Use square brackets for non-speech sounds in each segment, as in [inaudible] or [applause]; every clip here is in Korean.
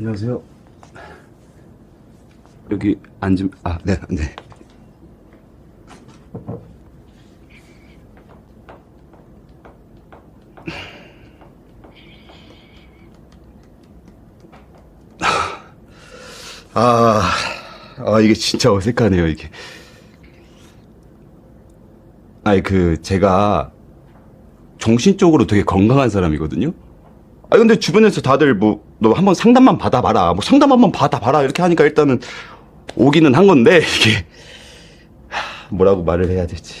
안녕하세요. 여기 앉으면 아, 네, 네. 아, 아 이게 진짜 어색하네요 이게. 아니 그 제가 정신적으로 되게 건강한 사람이거든요. 아 근데 주변에서 다들 뭐 너 한번 상담만 받아봐라, 뭐 상담 한번 받아봐라 이렇게 하니까 일단은 오기는 한 건데 [laughs] 이게 하, 뭐라고 말을 해야 되지?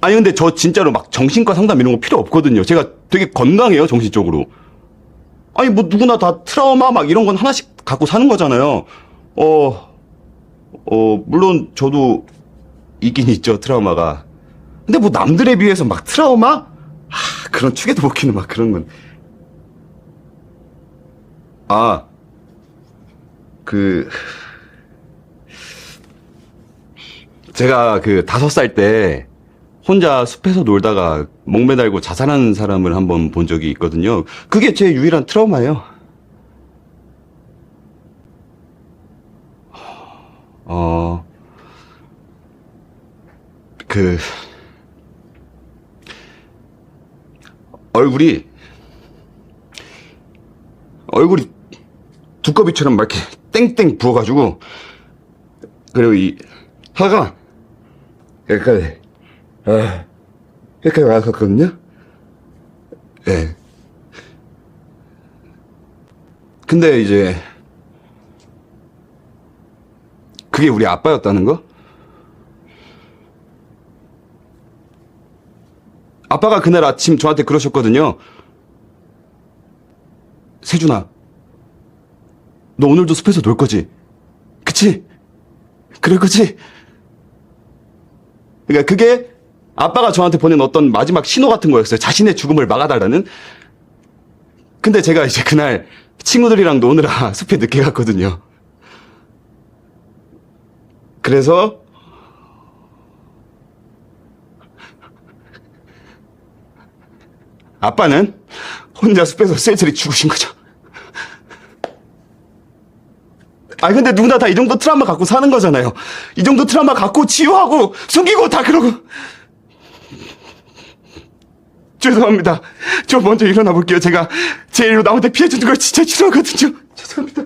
아니 근데 저 진짜로 막 정신과 상담 이런 거 필요 없거든요. 제가 되게 건강해요 정신적으로. 아니 뭐 누구나 다 트라우마 막 이런 건 하나씩 갖고 사는 거잖아요. 어, 어 물론 저도 있긴 있죠 트라우마가. 근데 뭐 남들에 비해서 막 트라우마? 하, 그런 축에도 못 키는 막 그런 건. 아, 그 제가 그 다섯 살 때 혼자 숲에서 놀다가 목매달고 자살하는 사람을 한번 본 적이 있거든요. 그게 제 유일한 트라우마예요. 어, 그, 얼굴이, 얼굴이 두꺼비처럼 막 이렇게 땡땡 부어가지고, 그리고 이, 하가, 여기까지, 아, 여기까지 왔었거든요? 예. 근데 이제, 그게 우리 아빠였다는 거? 아빠가 그날 아침 저한테 그러셨거든요. 세준아, 너 오늘도 숲에서 놀 거지? 그치? 그럴 거지? 그러니까 그게 아빠가 저한테 보낸 어떤 마지막 신호 같은 거였어요. 자신의 죽음을 막아달라는. 근데 제가 이제 그날 친구들이랑 노느라 [laughs] 숲에 늦게 갔거든요. 그래서 아빠는 혼자 숲에서 쓸쓸히 죽으신 거죠. 아 근데 누구나 다 이 정도 트라우마 갖고 사는 거잖아요. 이 정도 트라우마 갖고 치유하고 숨기고 다 그러고. 죄송합니다. 저 먼저 일어나 볼게요. 제가 제 일로 남한테 피해 주는 걸 진짜 싫어하거든요. 죄송합니다.